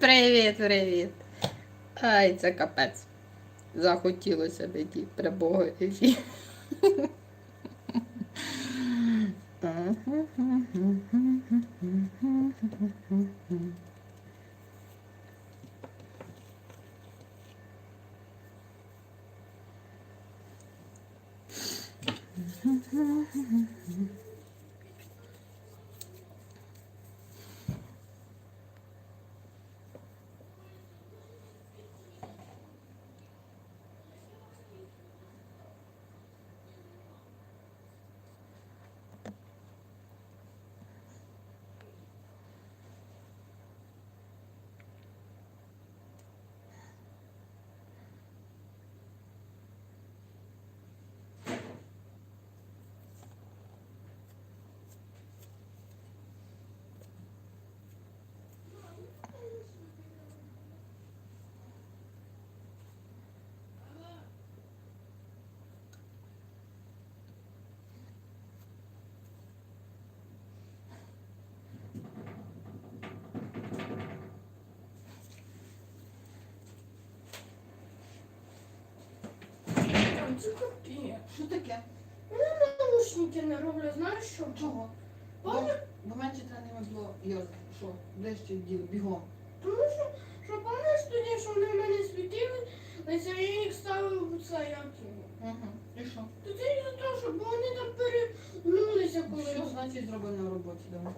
Привіт, привіт. Ай, це капець. Захотілося мені прямого ефіру. Там Що таке? Ну, наушники не роблю, знаєш що? Чого? Пам'ят- Бо менше треба ними було йозити. Що? Де ще діли? Бігом. Тому що, що пам'ятаєш тоді, що вони в мене світили, але я їх ставив це як його. Угу. І що? То це із-за того, щоб вони там перегнулися, коли. Що значить зроблено в роботі? Давай.